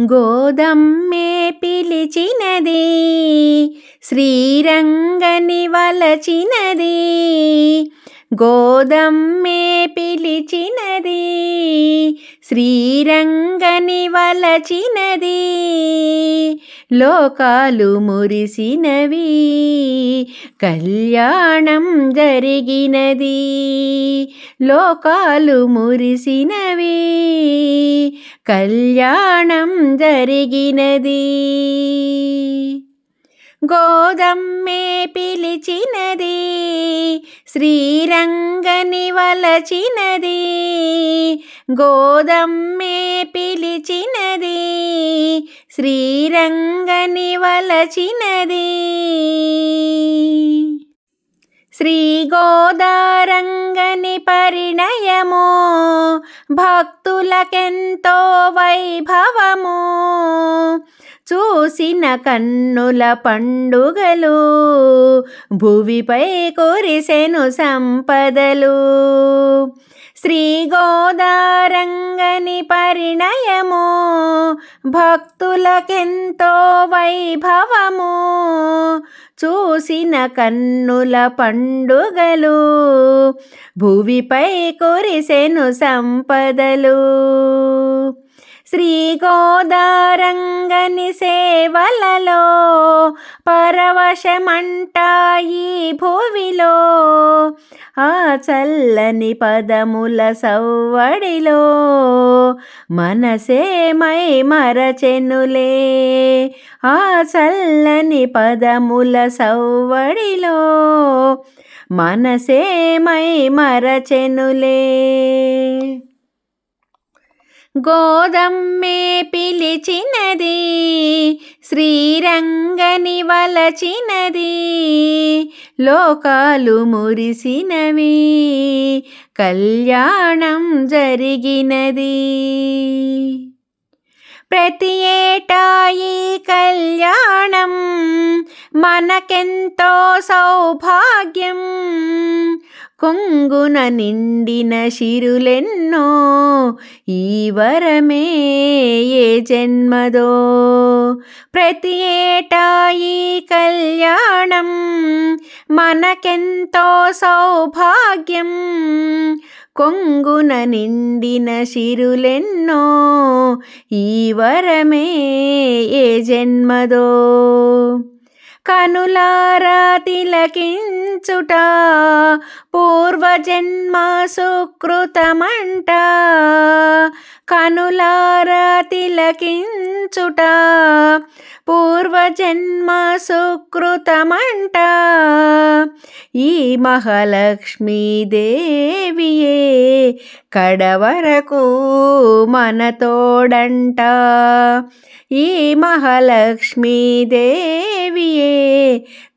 గోదమ్మే పిలిచినది శ్రీరంగని వలచినది. గోదమ్మే పిలిచినది శ్రీరంగని వలచినది లోకాలు మురిసినవి కళ్యాణం జరిగినది లోకాలు మురిసినవి కళ్యాణం జరిగినది. గోదమ్మే పిలిచినది శ్రీరంగని వలచినది. గోదమ్మే పిలిచినది శ్రీరంగని వలచినది. శ్రీ గోదారంగని పరిణయము భక్తులకెంతో వైభవము. చూసిన కన్నుల పండుగలు భువిపై కురిసెను సంపదలు. శ్రీ గోదారంగని పరిణయము భక్తులకెంతో వైభవము. చూసిన కన్నుల పండుగలు భువిపై కురిసెను సంపదలు. శ్రీ గోదారంగని సేవలలో పరవశమంటాయి భూమిలో. ఆ చల్లని పదముల సవ్వడిలో మనసే మై మరచెనులే. ఆ చల్లని పదముల సవ్వడిలో మనసే మై మరచెనులే. గోదమ్మే పిలిచినది శ్రీరంగని వలచినది లోకాలు మురిసినవి కళ్యాణం జరిగినది. ప్రతి ఏటా ఈ కళ్యాణం మనకెంతో సౌభాగ్యం కొంగున నిండిన శిరులెన్నో ఈ వరమే ఏ జన్మదో. ప్రతి ఏటా ఈ కళ్యాణం మనకెంతో సౌభాగ్యం. కొంగున నిండిన శిరులెన్నో ఈ వరమే ఏ జన్మదో. కనులారా తిలకించుట పూర్వజన్మ సుకృతమంట కనులారా తిలకించుట. పూర్వజన్మ సుకృతమంట. ఈ మహాలక్ష్మీదేవియే కడవరకు మనతోడంట. ఈ మహాలక్ష్మీదేవియే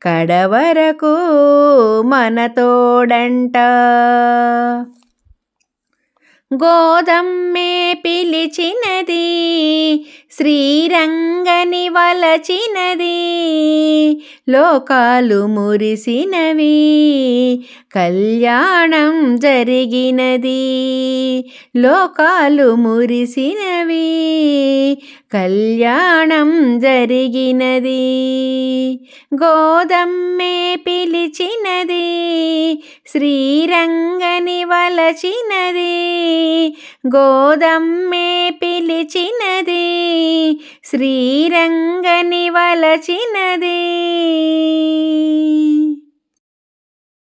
కడవరకు మనతోడంట. గోదమ్మే పిలిచినది శ్రీరంగని వలచినది లోకాలు మురిసినవి కళ్యాణం జరిగినది లోకాలు మురిసినవి కళ్యాణం జరిగినది గోదమ్మే పిలిచినది శ్రీరంగని వలచినది గోదమ్మే పిలిచినది శ్రీరంగని వలచినది.